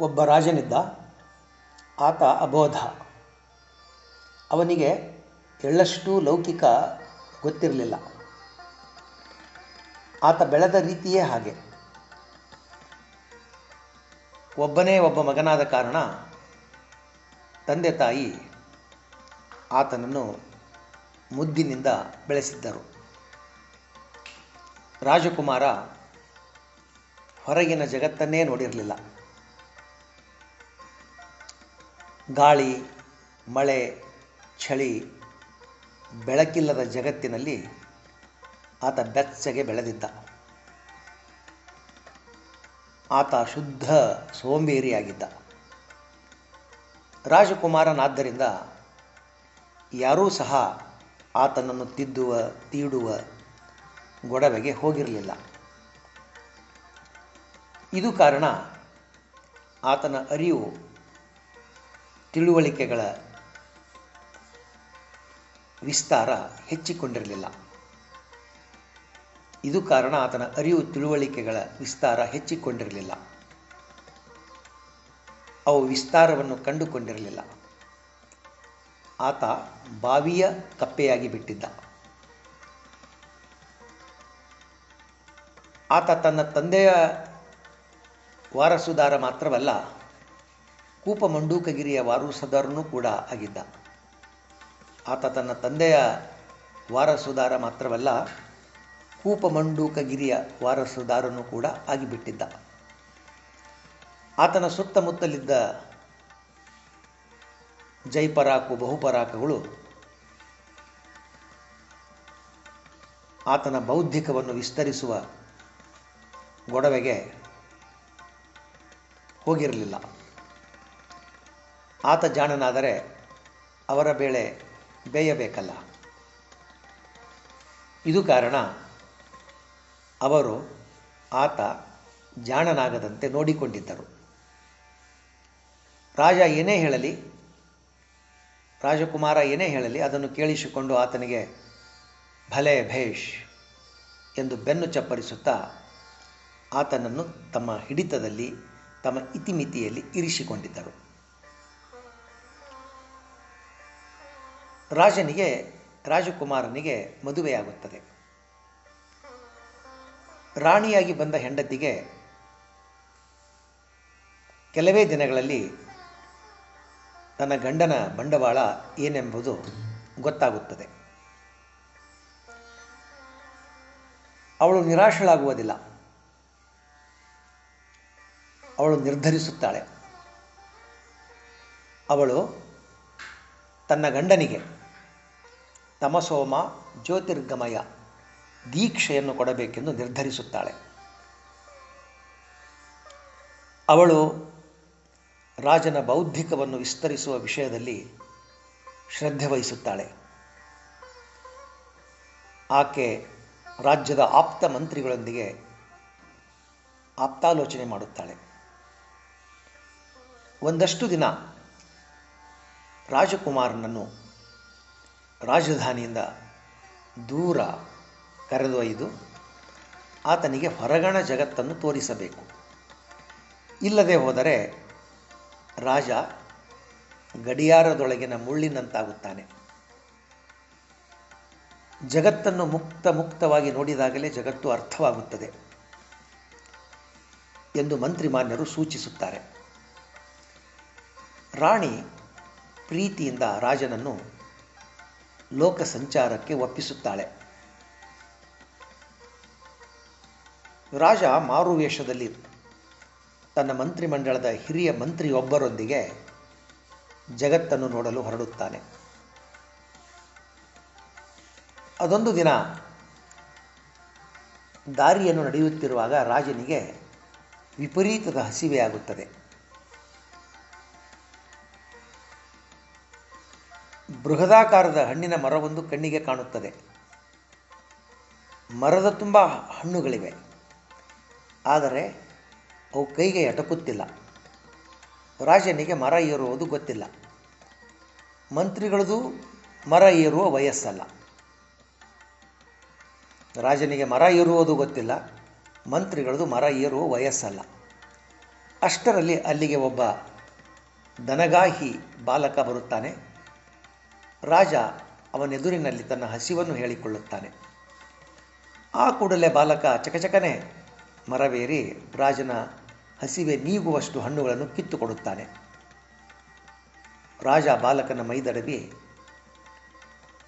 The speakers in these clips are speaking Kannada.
ಒಬ್ಬ ರಾಜನಿದ್ದ, ಆತ ಅಬೋಧ. ಅವನಿಗೆ ಎಳ್ಳಷ್ಟು ಲೌಕಿಕ ಗೊತ್ತಿರಲಿಲ್ಲ. ಆತ ಬೆಳೆದ ರೀತಿಯೇ ಹಾಗೆ. ಒಬ್ಬನೇ ಒಬ್ಬ ಮಗನಾದ ಕಾರಣ ತಂದೆ ತಾಯಿ ಆತನನ್ನು ಮುದ್ದಿನಿಂದ ಬೆಳೆಸಿದ್ದರು. ರಾಜಕುಮಾರ ಹೊರಗಿನ ಜಗತ್ತನ್ನೇ ನೋಡಿರಲಿಲ್ಲ. ಗಾಳಿ, ಮಳೆ, ಚಳಿ ಬೆಳಕಿಲ್ಲದ ಜಗತ್ತಿನಲ್ಲಿ ಆತ ಬೆಚ್ಚಗೆ ಬೆಳೆದಿದ್ದ. ಆತ ಶುದ್ಧ ಸೋಂಬೇರಿಯಾಗಿದ್ದ. ರಾಜಕುಮಾರನಾದ್ದರಿಂದ ಯಾರೂ ಸಹ ಆತನನ್ನು ತಿದ್ದುವ, ತೀಡುವ ಗೊಡವೆಗೆ ಹೋಗಿರಲಿಲ್ಲ. ಇದು ಕಾರಣ ಆತನ ಅರಿವು ತಿಳುವಳಿಕೆಗಳ ವಿಸ್ತಾರ ಹೆಚ್ಚಿಕೊಂಡಿರಲಿಲ್ಲ. ಇದು ಕಾರಣ ಆತನ ಅರಿವು ತಿಳುವಳಿಕೆಗಳ ವಿಸ್ತಾರ ಹೆಚ್ಚಿಕೊಂಡಿರಲಿಲ್ಲ. ಅವು ವಿಸ್ತಾರವನ್ನು ಕಂಡುಕೊಂಡಿರಲಿಲ್ಲ. ಆತ ಬಾವಿಯ ಕಪ್ಪೆಯಾಗಿ ಬಿಟ್ಟಿದ್ದ. ಆತ ತನ್ನ ತಂದೆಯ ವಾರಸುದಾರ ಮಾತ್ರವಲ್ಲ ಕೂಪಮಂಡೂಕಗಿರಿಯ ವಾರಸುದಾರನೂ ಕೂಡ ಆಗಿದ್ದ. ಆತ ತನ್ನ ತಂದೆಯ ವಾರಸುದಾರ ಮಾತ್ರವಲ್ಲ ಕೂಪಮಂಡೂಕಗಿರಿಯ ವಾರಸುದಾರನೂ ಕೂಡ ಆಗಿಬಿಟ್ಟಿದ್ದ. ಆತನ ಸುತ್ತಮುತ್ತಲಿದ್ದ ಜೈಪರಾಕು, ಬಹುಪರಾಕಗಳು ಆತನ ಬೌದ್ಧಿಕವನ್ನು ವಿಸ್ತರಿಸುವ ಗೊಡವೆಗೆ ಹೋಗಿರಲಿಲ್ಲ. ಆತ ಜಾಣನಾದರೆ ಅವರ ಬೇಳೆ ಬೇಯಬೇಕಲ್ಲ. ಇದು ಕಾರಣ ಅವರು ಆತ ಜಾಣನಾಗದಂತೆ ನೋಡಿಕೊಂಡಿದ್ದರು. ರಾಜ ಏನೇ ಹೇಳಲಿ, ರಾಜಕುಮಾರ ಏನೇ ಹೇಳಲಿ ಅದನ್ನು ಕೇಳಿಸಿಕೊಂಡು ಆತನಿಗೆ ಭಲೆ ಭೇಷ್ ಎಂದು ಬೆನ್ನು ಚಪ್ಪರಿಸುತ್ತಾ ಆತನನ್ನು ತಮ್ಮ ಹಿಡಿತದಲ್ಲಿ, ತಮ್ಮ ಇತಿಮಿತಿಯಲ್ಲಿ ಇರಿಸಿಕೊಂಡಿದ್ದರು. ರಾಜನಿಗೆ, ರಾಜಕುಮಾರನಿಗೆ ಮದುವೆಯಾಗುತ್ತದೆ. ರಾಣಿಯಾಗಿ ಬಂದ ಹೆಂಡತಿಗೆ ಕೆಲವೇ ದಿನಗಳಲ್ಲಿ ತನ್ನ ಗಂಡನ ಬಂಡವಾಳ ಏನೆಂಬುದು ಗೊತ್ತಾಗುತ್ತದೆ. ಅವಳು ನಿರಾಶಳಾಗುವುದಿಲ್ಲ. ಅವಳು ನಿರ್ಧರಿಸುತ್ತಾಳೆ. ಅವಳು ತನ್ನ ಗಂಡನಿಗೆ ತಮಸೋಮ ಜ್ಯೋತಿರ್ಗಮಯ ದೀಕ್ಷೆಯನ್ನು ಕೊಡಬೇಕೆಂದು ನಿರ್ಧರಿಸುತ್ತಾಳೆ. ಅವಳು ರಾಜನ ಬೌದ್ಧಿಕವನ್ನು ವಿಸ್ತರಿಸುವ ವಿಷಯದಲ್ಲಿ ಶ್ರದ್ಧೆ ವಹಿಸುತ್ತಾಳೆ. ಆಕೆ ರಾಜ್ಯದ ಆಪ್ತ ಮಂತ್ರಿಗಳೊಂದಿಗೆ ಆಪ್ತಾಲೋಚನೆ ಮಾಡುತ್ತಾಳೆ. ಒಂದಷ್ಟು ದಿನ ರಾಜಕುಮಾರನನ್ನು ರಾಜಧಾನಿಯಿಂದ ದೂರ ಕರೆದೊಯ್ದು ಆತನಿಗೆ ಹೊರಗಣ ಜಗತ್ತನ್ನು ತೋರಿಸಬೇಕು. ಇಲ್ಲದೆ ಹೋದರೆ ರಾಜ ಗಡಿಯಾರದೊಳಗಿನ ಮುಳ್ಳಿನಂತಾಗುತ್ತಾನೆ. ಜಗತ್ತನ್ನು ಮುಕ್ತ ಮುಕ್ತವಾಗಿ ನೋಡಿದಾಗಲೇ ಜಗತ್ತು ಅರ್ಥವಾಗುತ್ತದೆ ಎಂದು ಮಂತ್ರಿಮಾನ್ಯರು ಸೂಚಿಸುತ್ತಾರೆ. ರಾಣಿ ಪ್ರೀತಿಯಿಂದ ರಾಜನನ್ನು ಲೋಕ ಸಂಚಾರಕ್ಕೆ ಒಪ್ಪಿಸುತ್ತಾಳೆ. ರಾಜ ಮಾರುವೇಷದಲ್ಲಿ ತನ್ನ ಮಂತ್ರಿಮಂಡಲದ ಹಿರಿಯ ಮಂತ್ರಿಯೊಬ್ಬರೊಂದಿಗೆ ಜಗತ್ತನ್ನು ನೋಡಲು ಹೊರಡುತ್ತಾನೆ. ಅದೊಂದು ದಿನ ದಾರಿಯನ್ನು ನಡೆಯುತ್ತಿರುವಾಗ ರಾಜನಿಗೆ ವಿಪರೀತದ ಹಸಿವೆಯಾಗುತ್ತದೆ. ಬೃಹದಾಕಾರದ ಹಣ್ಣಿನ ಮರವೊಂದು ಕಣ್ಣಿಗೆ ಕಾಣುತ್ತದೆ. ಮರದ ತುಂಬ ಹಣ್ಣುಗಳಿವೆ. ಆದರೆ ಅವು ಕೈಗೆ ಎಟಕುತ್ತಿಲ್ಲ ರಾಜನಿಗೆ ಮರ ಏರುವುದು ಗೊತ್ತಿಲ್ಲ. ಮಂತ್ರಿಗಳದು ಮರ ಏರುವ ವಯಸ್ಸಲ್ಲ. ರಾಜನಿಗೆ ಮರ ಏರುವುದು ಗೊತ್ತಿಲ್ಲ. ಮಂತ್ರಿಗಳದು ಮರ ಏರುವ ವಯಸ್ಸಲ್ಲ. ಅಷ್ಟರಲ್ಲಿ ಅಲ್ಲಿಗೆ ಒಬ್ಬ ದನಗಾಹಿ ಬಾಲಕ ಬರುತ್ತಾನೆ. ರಾಜ ಅವನೆದುರಿನಲ್ಲಿ ತನ್ನ ಹಸಿವನ್ನು ಹೇಳಿಕೊಳ್ಳುತ್ತಾನೆ. ಆ ಕೂಡಲೇ ಬಾಲಕ ಚಕಚಕನೆ ಮರವೇರಿ ರಾಜನ ಹಸಿವೆ ನೀಗುವಷ್ಟು ಹಣ್ಣುಗಳನ್ನು ಕಿತ್ತುಕೊಡುತ್ತಾನೆ. ರಾಜ ಬಾಲಕನ ಮೈದಡವಿ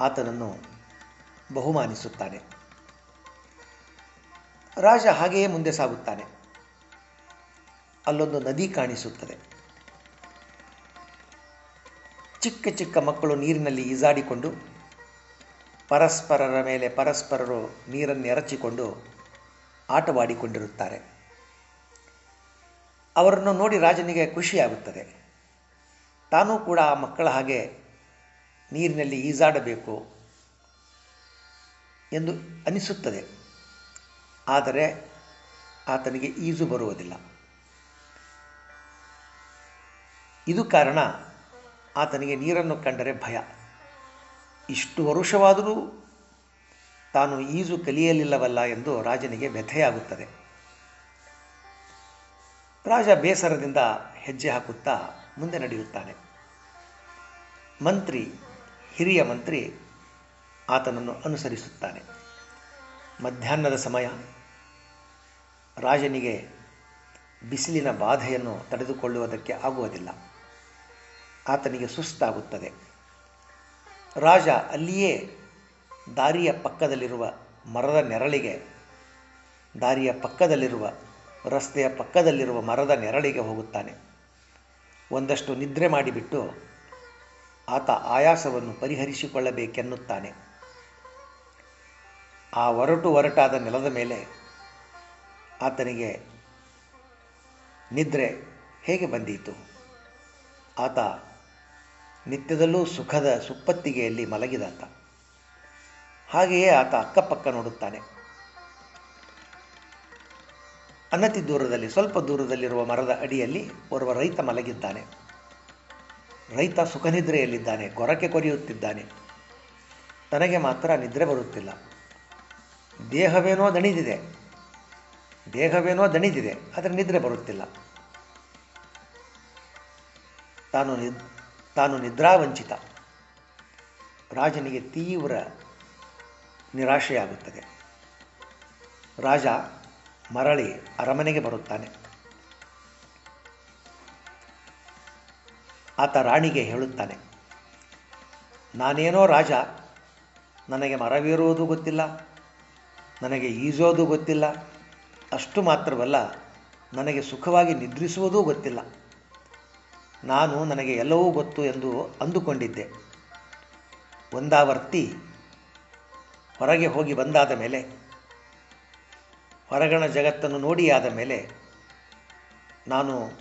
ಆತನನ್ನು ಬಹುಮಾನಿಸುತ್ತಾನೆ. ರಾಜ ಹಾಗೆಯೇ ಮುಂದೆ ಸಾಗುತ್ತಾನೆ. ಅಲ್ಲೊಂದು ನದಿ ಕಾಣಿಸುತ್ತದೆ. ಚಿಕ್ಕ ಚಿಕ್ಕ ಮಕ್ಕಳು ನೀರಿನಲ್ಲಿ ಈಜಾಡಿಕೊಂಡು ಪರಸ್ಪರರ ಮೇಲೆ ಪರಸ್ಪರರು ನೀರನ್ನು ಎರಚಿಕೊಂಡು ಆಟವಾಡಿಕೊಂಡಿರುತ್ತಾರೆ. ಅವರನ್ನು ನೋಡಿ ರಾಜನಿಗೆ ಖುಷಿಯಾಗುತ್ತದೆ. ತಾನೂ ಕೂಡ ಆ ಮಕ್ಕಳ ಹಾಗೆ ನೀರಿನಲ್ಲಿ ಈಜಾಡಬೇಕು ಎಂದು ಅನಿಸುತ್ತದೆ. ಆದರೆ ಆತನಿಗೆ ಈಜು ಬರುವುದಿಲ್ಲ. ಇದು ಕಾರಣ ಆತನಿಗೆ ನೀರನ್ನು ಕಂಡರೆ ಭಯ. ಇಷ್ಟು ವರುಷವಾದರೂ ತಾನು ಈಜು ಕಲಿಯಲಿಲ್ಲವಲ್ಲ ಎಂದು ರಾಜನಿಗೆ ವ್ಯಥೆಯಾಗುತ್ತದೆ. ರಾಜ ಬೇಸರದಿಂದ ಹೆಜ್ಜೆ ಹಾಕುತ್ತಾ ಮುಂದೆ ನಡೆಯುತ್ತಾನೆ. ಮಂತ್ರಿ, ಹಿರಿಯ ಮಂತ್ರಿ ಆತನನ್ನು ಅನುಸರಿಸುತ್ತಾನೆ. ಮಧ್ಯಾಹ್ನದ ಸಮಯ, ರಾಜನಿಗೆ ಬಿಸಿಲಿನ ಬಾಧೆಯನ್ನು ತಡೆದುಕೊಳ್ಳುವುದಕ್ಕೆ ಆಗುವುದಿಲ್ಲ. ಆತನಿಗೆ ಸುಸ್ತಾಗುತ್ತದೆ. ರಾಜ ಅಲ್ಲಿಯೇ ದಾರಿಯ ಪಕ್ಕದಲ್ಲಿರುವ ಮರದ ನೆರಳಿಗೆ, ದಾರಿಯ ಪಕ್ಕದಲ್ಲಿರುವ, ರಸ್ತೆಯ ಪಕ್ಕದಲ್ಲಿರುವ ಮರದ ನೆರಳಿಗೆ ಹೋಗುತ್ತಾನೆ. ಒಂದಷ್ಟು ನಿದ್ರೆ ಮಾಡಿಬಿಟ್ಟು ಆತ ಆಯಾಸವನ್ನು ಪರಿಹರಿಸಿಕೊಳ್ಳಬೇಕೆನ್ನುತ್ತಾನೆ. ಆ ಒರಟು ಒರಟಾದ ನೆಲದ ಮೇಲೆ ಆತನಿಗೆ ನಿದ್ರೆ ಹೇಗೆ ಬಂದೀತು? ಆತ ನಿತ್ಯದಲ್ಲೂ ಸುಖದ ಸುಪ್ಪತ್ತಿಗೆಯಲ್ಲಿ ಮಲಗಿದಾತ. ಹಾಗೆಯೇ ಆತ ಅಕ್ಕಪಕ್ಕ ನೋಡುತ್ತಾನೆ. ಅನತಿ ದೂರದಲ್ಲಿ, ಸ್ವಲ್ಪ ದೂರದಲ್ಲಿರುವ ಮರದ ಅಡಿಯಲ್ಲಿ ಓರ್ವ ರೈತ ಮಲಗಿದ್ದಾನೆ. ರೈತ ಸುಖನಿದ್ರೆಯಲ್ಲಿದ್ದಾನೆ, ಗೊರಕೆ ಕೊರೆಯುತ್ತಿದ್ದಾನೆ. ತನಗೆ ಮಾತ್ರ ನಿದ್ರೆ ಬರುತ್ತಿಲ್ಲ. ದೇಹವೇನೋ ದಣಿದಿದೆ. ದೇಹವೇನೋ ದಣಿದಿದೆ, ಆದರೆ ನಿದ್ರೆ ಬರುತ್ತಿಲ್ಲ. ತಾನು ತಾನು ನಿದ್ರಾವಂಚಿತ. ರಾಜನಿಗೆ ತೀವ್ರ ನಿರಾಶೆಯಾಗುತ್ತದೆ. ರಾಜ ಮರಳಿ ಅರಮನೆಗೆ ಬರುತ್ತಾನೆ. ಆತ ರಾಣಿಗೆ ಹೇಳುತ್ತಾನೆ, ನಾನೇನೋ ರಾಜ, ನನಗೆ ಮರವೇರುವುದು ಗೊತ್ತಿಲ್ಲ, ನನಗೆ ಈಜೋದು ಗೊತ್ತಿಲ್ಲ, ಅಷ್ಟು ಮಾತ್ರವಲ್ಲ, ನನಗೆ ಸುಖವಾಗಿ ನಿದ್ರಿಸುವುದೂ ಗೊತ್ತಿಲ್ಲ. ನಾನು ನನಗೆ ಎಲ್ಲವೂ ಗೊತ್ತು ಎಂದು ಅಂದುಕೊಂಡಿದ್ದೆ. ಒಂದಾವರ್ತಿ ಹೊರಗೆ ಹೋಗಿ ಬಂದಾದ ಮೇಲೆ ಹೊರಗಣ ಜಗತ್ತನ್ನು ನೋಡಿಯಾದ ಮೇಲೆ ನಾನು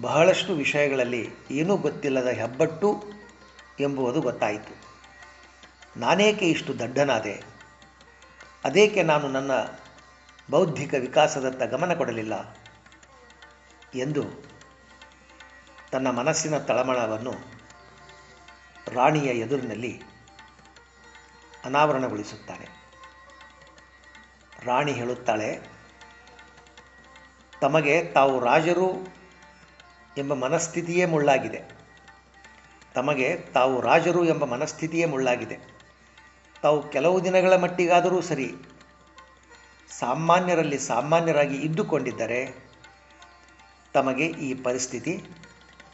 ಬಹಳಷ್ಟು ವಿಷಯಗಳಲ್ಲಿ ಏನೂ ಗೊತ್ತಿಲ್ಲದ ಹೆಬ್ಬಟ್ಟು ಎಂಬುದು ಗೊತ್ತಾಯಿತು. ನಾನೇಕೆ ಇಷ್ಟು ದಡ್ಡನಾದೆ? ಅದೇಕೆ ನಾನು ನನ್ನ ಬೌದ್ಧಿಕ ವಿಕಾಸದತ್ತ ಗಮನ ಕೊಡಲಿಲ್ಲ? ಎಂದು ತನ್ನ ಮನಸ್ಸಿನ ತಳಮಳವನ್ನು ರಾಣಿಯ ಎದುರಿನಲ್ಲಿ ಅನಾವರಣಗೊಳಿಸುತ್ತಾನೆ. ರಾಣಿ ಹೇಳುತ್ತಾಳೆ, ತಮಗೆ ತಾವು ರಾಜರು ಎಂಬ ಮನಸ್ಥಿತಿಯೇ ಮುಳ್ಳಾಗಿದೆ. ತಮಗೆ ತಾವು ರಾಜರು ಎಂಬ ಮನಸ್ಥಿತಿಯೇ ಮುಳ್ಳಾಗಿದೆ. ತಾವು ಕೆಲವು ದಿನಗಳ ಮಟ್ಟಿಗಾದರೂ ಸರಿ ಸಾಮಾನ್ಯರಲ್ಲಿ ಸಾಮಾನ್ಯರಾಗಿ ಇದ್ದುಕೊಂಡಿದ್ದರೆ ತಮಗೆ ಈ ಪರಿಸ್ಥಿತಿ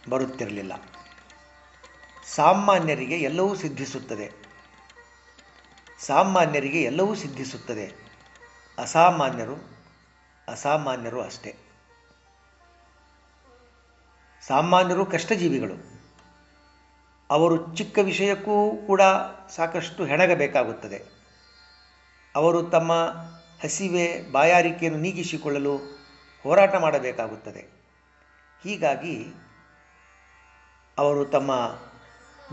ಬರುತ್ತಿರಲಿಲ್ಲ. ಸಾಮಾನ್ಯರಿಗೆ ಎಲ್ಲವೂ ಸಿದ್ಧಿಸುತ್ತದೆ. ಸಾಮಾನ್ಯರಿಗೆ ಎಲ್ಲವೂ ಸಿದ್ಧಿಸುತ್ತದೆ. ಅಸಾಮಾನ್ಯರು ಅಸಾಮಾನ್ಯರು ಅಷ್ಟೇ. ಸಾಮಾನ್ಯರು ಕಷ್ಟಜೀವಿಗಳು. ಅವರು ಚಿಕ್ಕ ವಿಷಯಕ್ಕೂ ಕೂಡ ಸಾಕಷ್ಟು ಹೆಣಗಬೇಕಾಗುತ್ತದೆ. ಅವರು ತಮ್ಮ ಹಸಿವೆ ಬಾಯಾರಿಕೆಯನ್ನು ನೀಗಿಸಿಕೊಳ್ಳಲು ಹೋರಾಟ ಮಾಡಬೇಕಾಗುತ್ತದೆ. ಹೀಗಾಗಿ ಅವರು ತಮ್ಮ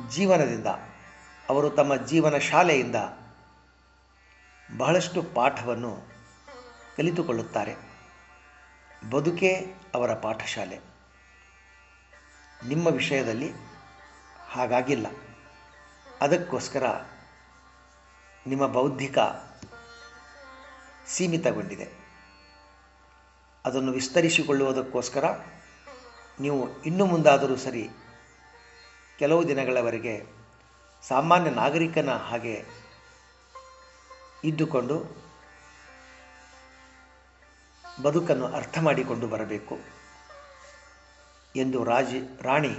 ಜೀವನದಿಂದ, ಅವರು ತಮ್ಮ ಜೀವನ ಶಾಲೆಯಿಂದ ಬಹಳಷ್ಟು ಪಾಠವನ್ನು ಕಲಿತುಕೊಳ್ಳುತ್ತಾರೆ. ಬದುಕೇ ಅವರ ಪಾಠಶಾಲೆ. ನಿಮ್ಮ ವಿಷಯದಲ್ಲಿ ಹಾಗಾಗಿಲ್ಲ. ಅದಕ್ಕೋಸ್ಕರ ನಿಮ್ಮ ಬೌದ್ಧಿಕ ಸೀಮಿತಗೊಂಡಿದೆ. ಅದನ್ನು ವಿಸ್ತರಿಸಿಕೊಳ್ಳುವುದಕ್ಕೋಸ್ಕರ ನೀವು ಇನ್ನು ಮುಂದಾದರೂ ಸರಿ ಕೆಲವು ದಿನಗಳವರೆಗೆ ಸಾಮಾನ್ಯ ನಾಗರಿಕನ ಹಾಗೆ ಇದ್ದುಕೊಂಡು ಬದುಕನ್ನು ಅರ್ಥ ಮಾಡಿಕೊಂಡು ಬರಬೇಕು ಎಂದು ರಾಜ, ರಾಣಿ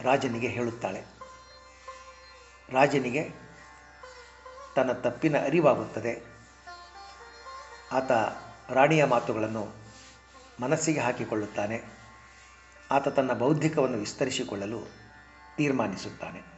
ರಾಜನಿಗೆ ಹೇಳುತ್ತಾಳೆ. ರಾಜನಿಗೆ ತನ್ನ ತಪ್ಪಿನ ಅರಿವಾಗುತ್ತದೆ. ಆತ ರಾಣಿಯ ಮಾತುಗಳನ್ನು ಮನಸ್ಸಿಗೆ ಹಾಕಿಕೊಳ್ಳುತ್ತಾನೆ. ಆತ ತನ್ನ ಬೌದ್ಧಿಕವನ್ನು ವಿಸ್ತರಿಸಿಕೊಳ್ಳಲು ತೀರ್ಮಾನಿಸುತ್ತಾನೆ.